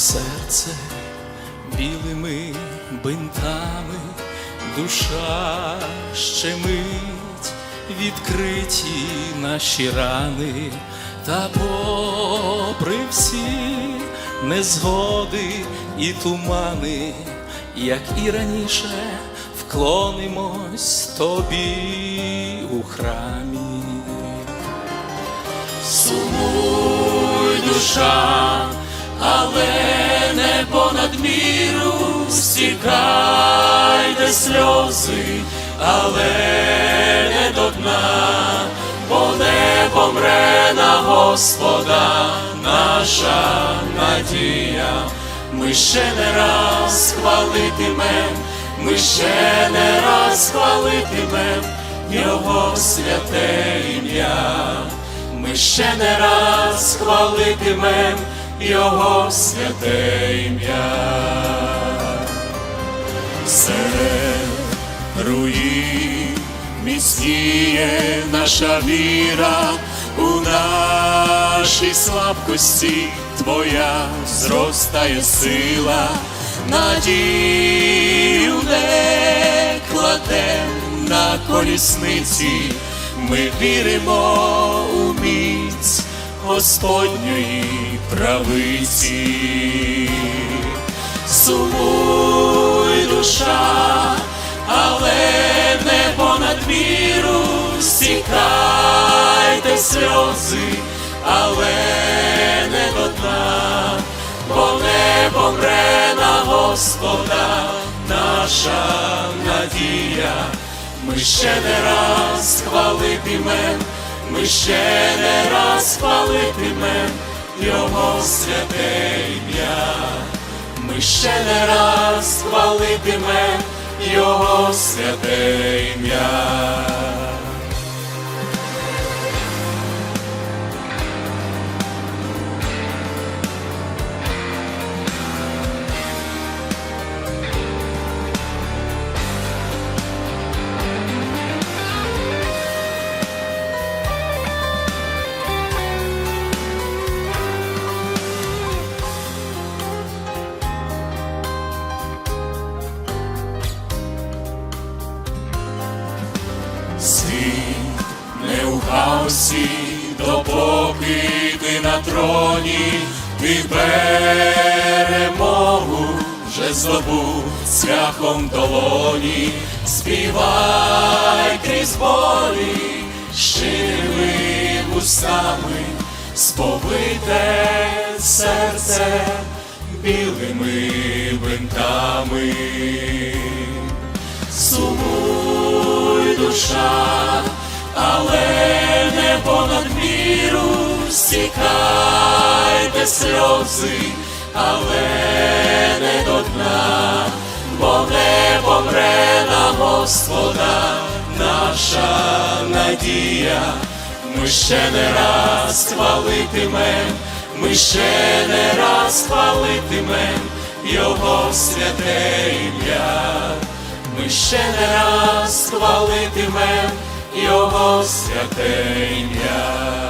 серце білими бинтами, душа щемить, відкриті наші рани, та попри всі незгоди і тумани, як і раніше, вклонимось тобі у храмі. Сумуй душа, але не понад міру стікайте сльози, але не до дна, бо не помре на Господа наша надія. Ми ще не раз хвалитимем, ми ще не раз хвалитимем Його святе ім'я. Ми ще не раз хвалитимем Його святе ім'я. Серед руїн міцніє наша віра у нашій слабкості Твоя зростає сила, надію не кладем на колісниці, ми віримо у міць Господньої правиці. Сумуй душа, але не понад міру стікайте сльози, але не до дна, бо не помре на Господа наша надія. Ми ще не раз хвалитимем, ми ще не раз хвалитимем Його святе ім'я. Ми ще не раз хвалитимем Його святе ім'я. У хаосі, допоки ти на троні, ти перемогу вже здобув цвяхом долоні, співай крізь болі, щирими устами, сповите серце білими бинтами. Сумуй душа, але не понад міру стікайте сльози, але не до дна, бо не помре на Господа наша надія. Ми ще не раз хвалитимем, ми ще не раз хвалитимем Його святе ім'я. Ми ще не раз хвалитимем Його святе ім'я.